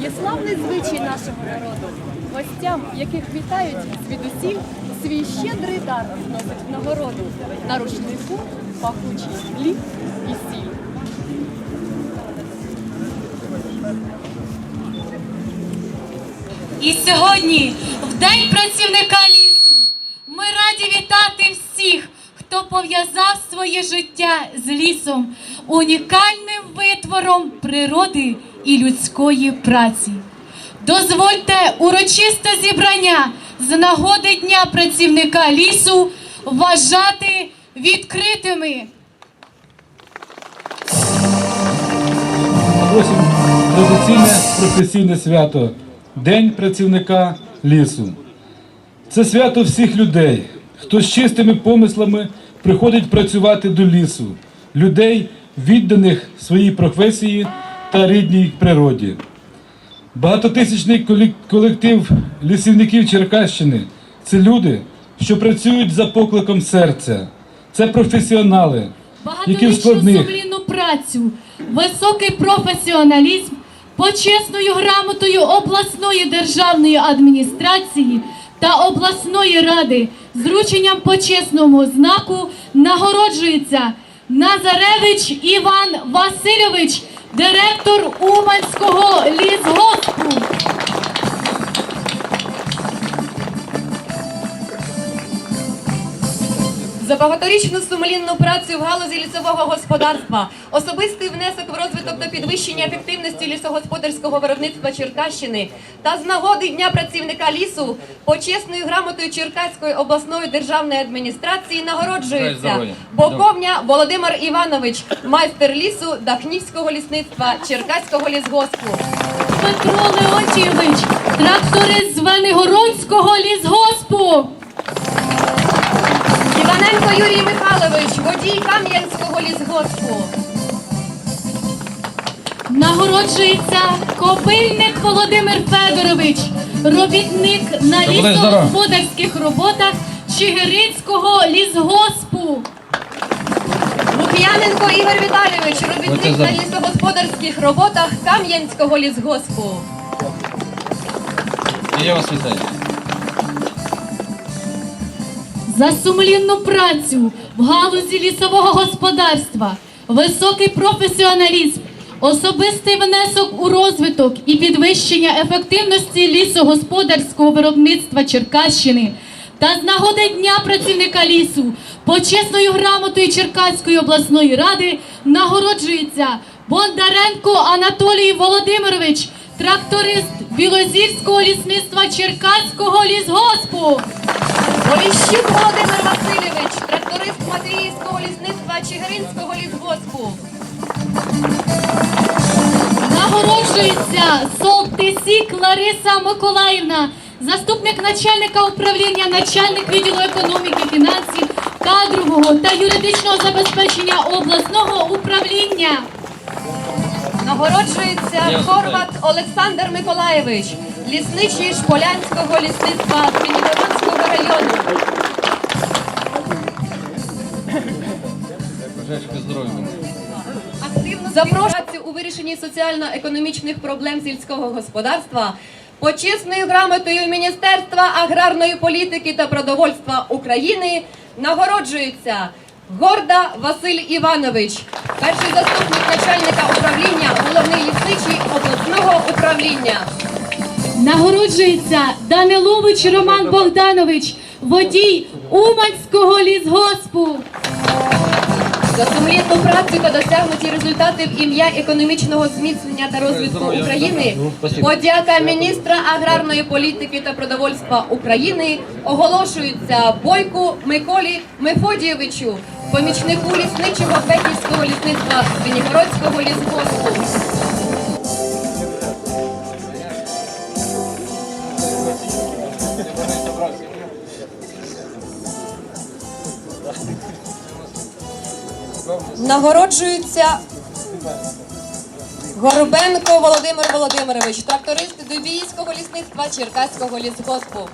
Є славний звичай нашого народу. Гостям, яких вітають звідусіль, свій щедрий дар вносить в нагороду. На рушнику пахучий хліб і сіль. І сьогодні, в День працівника лісу, ми раді вітати всіх, хто пов'язав своє життя з лісом, унікальним витвором природи і людської праці. Дозвольте урочисте зібрання з нагоди Дня працівника лісу вважати відкритими. Традиційне професійне свято День працівника лісу. Це свято всіх людей, хто з чистими помислами приходить працювати до лісу, людей, відданих своїй професії та рідній природі. Багатотисячний колектив лісівників Черкащини це люди, що працюють за покликом серця. Це професіонали, які в складних сумлінну працю, високий професіоналізм, почесною грамотою обласної державної адміністрації та обласної ради з врученням почесного знаку нагороджується Назаревич Іван Васильович, директор Уманського лісгоспу. За багаторічну сумлінну працю в галузі лісового господарства, особистий внесок в розвиток та підвищення ефективності лісогосподарського виробництва Черкащини та з нагоди Дня працівника лісу почесною грамотою Черкаської обласної державної адміністрації нагороджується Боковня Володимир Іванович, майстер лісу Дахнівського лісництва Черкаського лісгоспу. Петро Леонтійович, тракторист з Венигородського лісгоспу. Іваненко Юрій Михайлович, водій Кам'янського лісгоспу. Нагороджується Копильник Володимир Федорович, робітник на лісогосподарських роботах Чигиринського лісгоспу. Лук'яненко Ігор Віталійович, робітник на лісогосподарських роботах Кам'янського лісгоспу. Я вас вітаю. За сумлінну працю в галузі лісового господарства, високий професіоналізм, особистий внесок у розвиток і підвищення ефективності лісогосподарського виробництва Черкащини та з нагоди Дня працівника лісу почесною грамотою Черкаської обласної ради нагороджується Бондаренко Анатолій Володимирович, тракторист Білозірського лісництва Черкаського лісгоспу. Поліщук Володимир Васильович, тракторист Матвіївського лісництва Чигиринського лісгоспу. Нагороджується Солтисік Лариса Миколаївна, заступник начальника управління, начальник відділу економіки, фінансів, кадрового та юридичного забезпечення обласного управління. Нагороджується Хорват Олександр Миколаєвич, лісничий Шполянського лісництва Звенигородського району. Запрошую у вирішенні соціально-економічних проблем сільського господарства почесною грамотою Міністерства аграрної політики та продовольства України нагороджується Горда Василь Іванович, перший заступник начальника управління, головний лісничий обласного управління. Нагороджується Данилович Роман Богданович, водій Уманського лісгоспу. За сумлінну працю та досягнуті результати в ім'я економічного зміцнення та розвитку України подяка міністра аграрної політики та продовольства України оголошується Бойку Миколі Мефодійовичу, помічнику лісничого Беківського лісництва Звенігородського лісгоспу. Нагороджується Горбенко Володимир Володимирович, тракторист Дубійського лісництва Черкаського лісгоспу.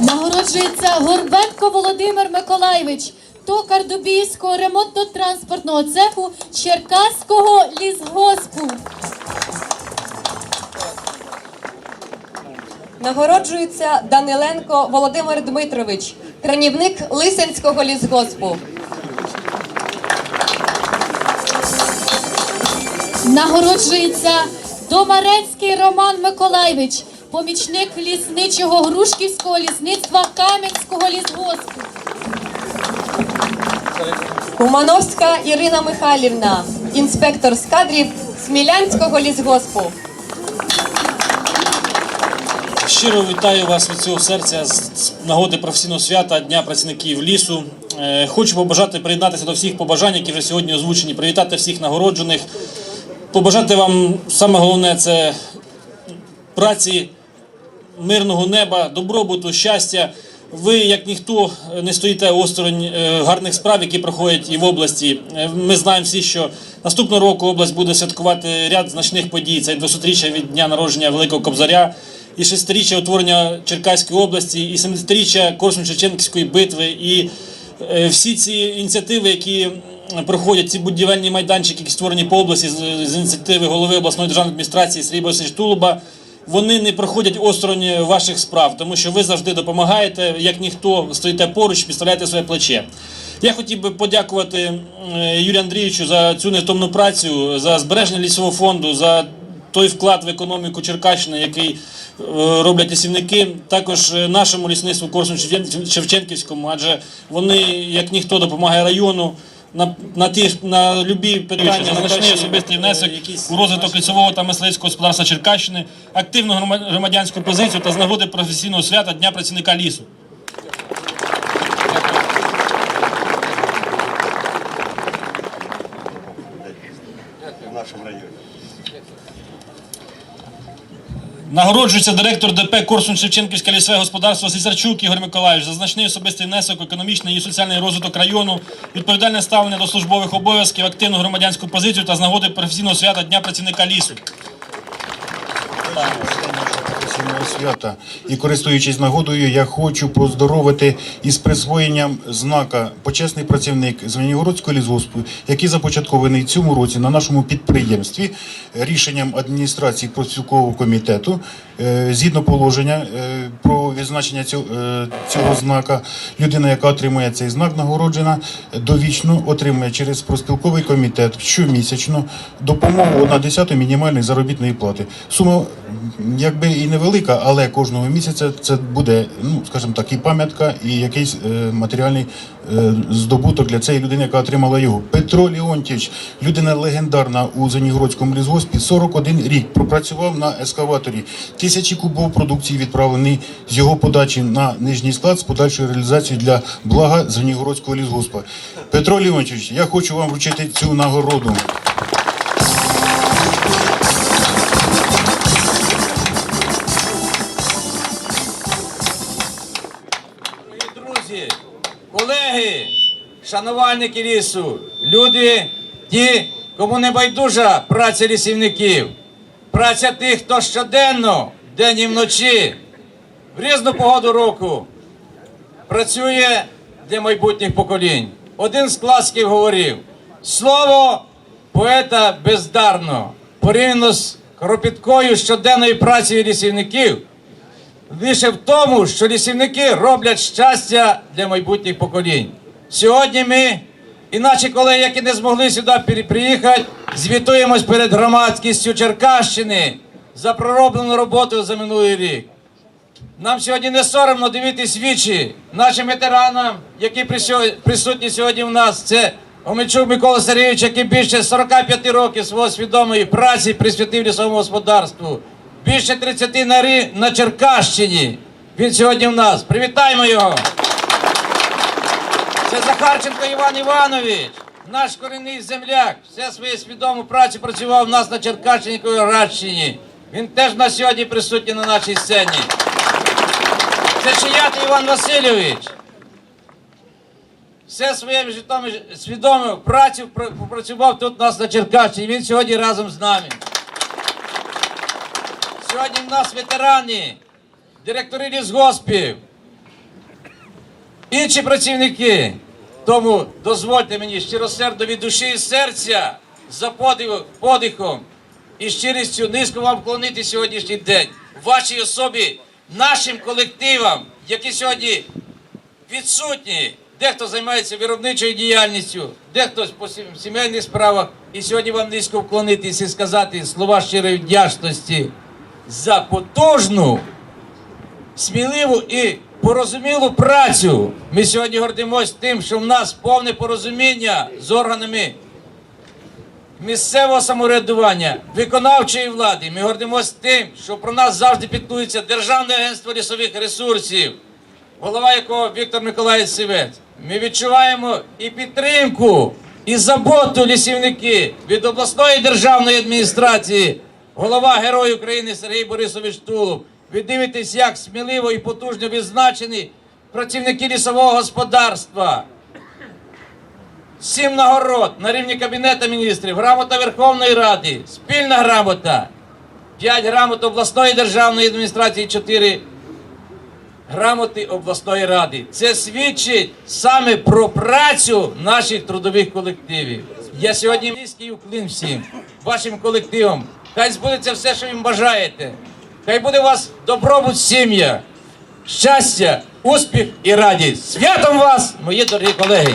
Нагороджується Горбенко Володимир Миколаєвич, токар Дубіївського ремонтно-транспортного цеху Черкаського лісгоспу. Нагороджується Даниленко Володимир Дмитрович, кранівник Лисенського лісгоспу. Нагороджується Домарецький Роман Миколайович, помічник лісничого Грушківського лісництва Кам'янського лісгоспу. Кумановська Ірина Михайлівна, інспектор з кадрів Смілянського лісгоспу. Щиро вітаю вас від цього серця з нагоди професійного свята Дня працівників лісу. Е, Хочу побажати приєднатися до всіх побажань, які вже сьогодні озвучені, привітати всіх нагороджених, побажати вам саме головне це праці, мирного неба, добробуту, щастя. Ви, як ніхто, не стоїте осторонь е, гарних справ, які проходять і в області. Е, Ми знаємо всі, що наступного року область буде святкувати ряд значних подій. Це 200-річчя від дня народження Великого Кобзаря, і 600-річчя утворення Черкаської області, і 70-річчя Корсунь-Шевченківської битви. І е, всі ці ініціативи, які проходять, ці будівельні майданчики, які створені по області з ініціативи голови обласної державної адміністрації Сергія Борисовича Тулуба, вони не проходять осторонь ваших справ, тому що ви завжди допомагаєте, як ніхто стоїте поруч, підставляєте своє плече. Я хотів би подякувати Юрію Андрійовичу за цю невтомну працю, за збереження лісового фонду, за той вклад в економіку Черкащини, який е, роблять лісівники, також е, нашому лісництву Корсун-Шевченківському, адже вони, як ніхто, допомагає району. На, на ті на любі питання значний особистий внесок у розвиток лісового та мисливського господарства Черкащини, активну громадянську позицію та з нагоди професійного свята Дня працівника лісу. в нашому районі. Нагороджується директор ДП Корсун Шевченківське лісове господарство Сісарчук Ігор Миколаївич за значний особистий внесок, економічний і соціальний розвиток району, відповідальне ставлення до службових обов'язків, активну громадянську позицію та з нагоди професійного свята Дня працівника лісу. Професійного свята. І користуючись нагодою, я хочу поздоровити із присвоєнням знака почесний працівник Звенігородського лісгоспу, який започаткований цьому році на нашому підприємстві рішенням адміністрації профспілкового комітету е, згідно положення е, про відзначення цього, е, цього знака. Людина, яка отримує цей знак, нагороджена довічно отримує через профспілковий комітет щомісячно допомогу на 10 мінімальної заробітної плати. Сума якби і невелика, але кожного місяця це буде, ну скажімо так, і пам'ятка, і якийсь е, матеріальний е, здобуток для цієї людини, яка отримала його. Петро Леонтьович, людина легендарна у Занігородському лісгоспі, 41 рік пропрацював на ескаваторі. Тисячі кубов продукції відправлені з його подачі на нижній склад з подальшою реалізацією для блага Звенігородського лісгоспа. Петро Леонтьович, я хочу вам вручити цю нагороду. Шанувальники лісу, люди, ті, кому не байдужа праця лісівників, праця тих, хто щоденно, день і вночі, в різну погоду року працює для майбутніх поколінь. Один з класиків говорив: слово поета бездарно, порівняно з кропіткою щоденною працею лісівників. Лише в тому, що лісівники роблять щастя для майбутніх поколінь. Сьогодні ми і наші колеги, які не змогли сюди приїхати, звітуємось перед громадськістю Черкащини за пророблену роботу за минулий рік. Нам сьогодні не соромно дивитись вічі нашим ветеранам, які присутні сьогодні в нас. Це Омельчук Микола Сергійович, який більше 45 років свого свідомої праці присвятив лісовому господарству. Більше 30 на, Рі... на Черкащині. Він сьогодні в нас. Привітаємо його. Це Захарченко Іван Іванович, наш корінний земляк. Все свою свідому працю працював у нас на Черкащині Радщині. Він теж на сьогодні присутній на нашій сцені. Це Шият Іван Васильович. Все своє життя свідомо працю пр- попрацював тут у нас на Черкащині. Він сьогодні разом з нами. Сьогодні в нас ветерани, директори лісгоспів, інші працівники. Тому дозвольте мені щиросердно від душі і серця за подихом і щирістю низько вам вклонити сьогоднішній день вашій особі, нашим колективам, які сьогодні відсутні. Дехто займається виробничою діяльністю, дехто по сімейних справах. І сьогодні вам низько вклонитись і сказати слова щирої вдячності за потужну, сміливу і порозумілу працю. Ми сьогодні гордимось тим, що в нас повне порозуміння з органами місцевого самоврядування, виконавчої влади. Ми гордимось тим, що про нас завжди піклується Державне агентство лісових ресурсів, голова якого Віктор Миколаївич Сивець. Ми відчуваємо і підтримку, і заботу лісівники від обласної державної адміністрації, голова Герой України Сергій Борисович Тулуб. Ви дивитесь, як сміливо і потужно відзначені працівники лісового господарства. Сім нагород на рівні Кабінету міністрів, грамота Верховної Ради, спільна грамота, п'ять грамот обласної державної адміністрації, чотири грамоти обласної ради. Це свідчить саме про працю наших трудових колективів. Я сьогодні низький уклін всім вашим колективам. Хай збудеться все, що їм бажаєте. Хай буде у вас добробут сім'я, щастя, успіх і радість. Святом вас, мої дорогі колеги!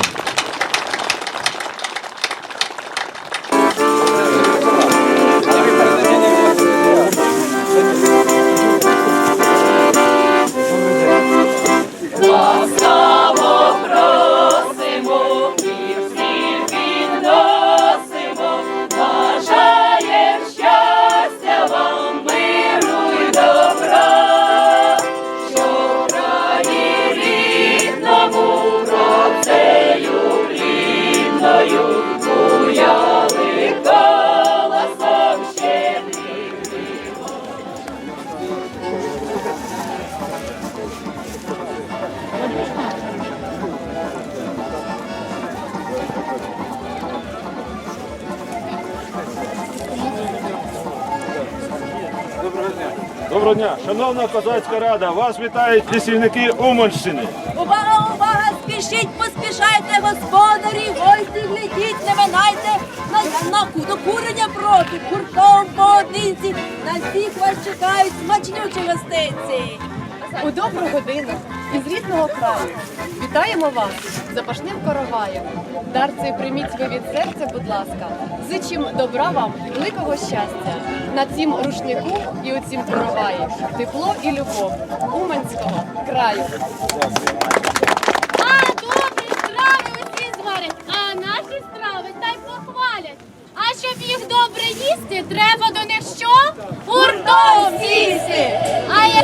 Доброго дня, шановна козацька рада, вас вітають лісівники Уманщини. Глядіть, не минайте на, на до курення проти, гуртом поодинці, на всіх вас чекають смачнючі гостинці. У добру годину із рідного краю вітаємо вас запашним короваєм. Дар цей прийміть ви від серця, будь ласка. Зичим добра вам великого щастя. На цім рушнику і у цім короваї тепло і любов Уманського краю. А добрі страви усі зварять, а наші страви та й похвалять. А щоб їх добре їсти, треба до них що? Гуртом сісти. А я...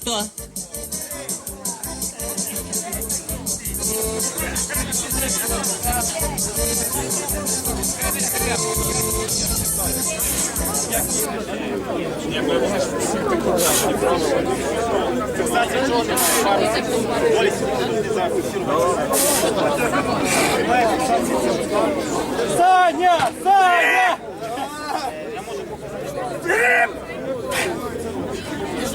Хто? Саня! Саня! Я можу показати.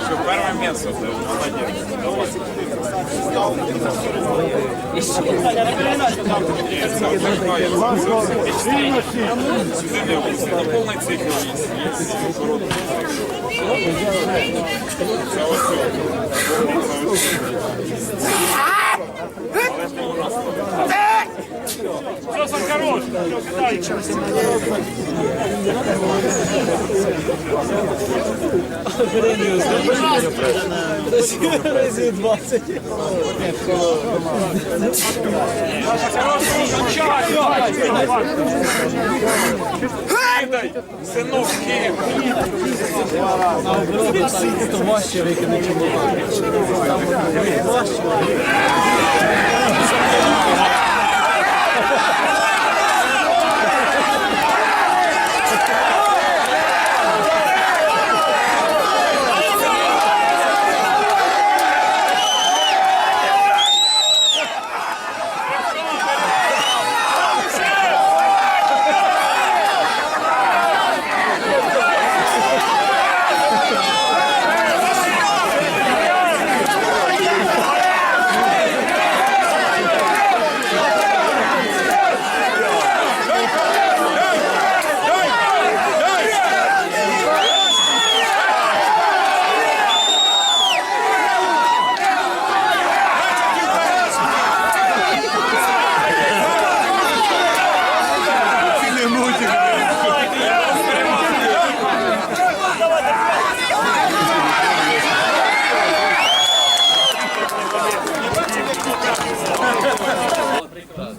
Все, первое место. Молодец. Сюда 90.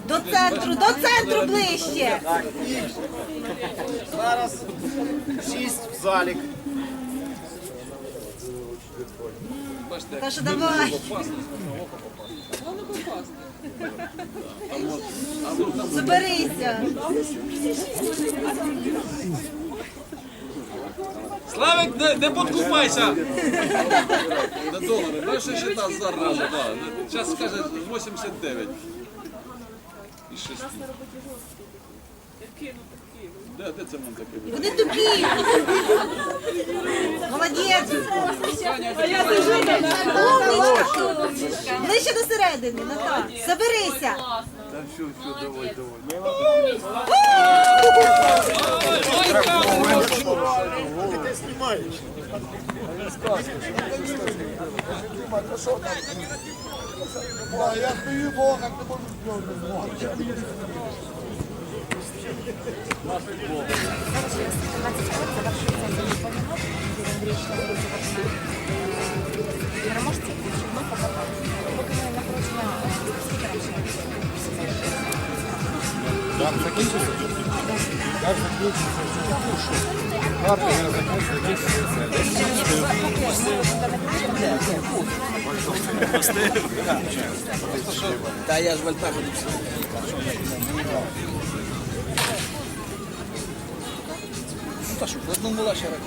До центру, до центру ближче. Зараз шість в залік. Та що давай. Заберися. Славик, не, не подкупайся! На долари, більше ще та зараза, да. Зараз скаже 89. І 6. Де, де це man таке? Вони тупі. Молодець. Умничка. Ближче до середини, Наташ. Заберися. Я стою Бога, як не можу Та я ж в Альпах буду. Ну та що, в одному була ще рак.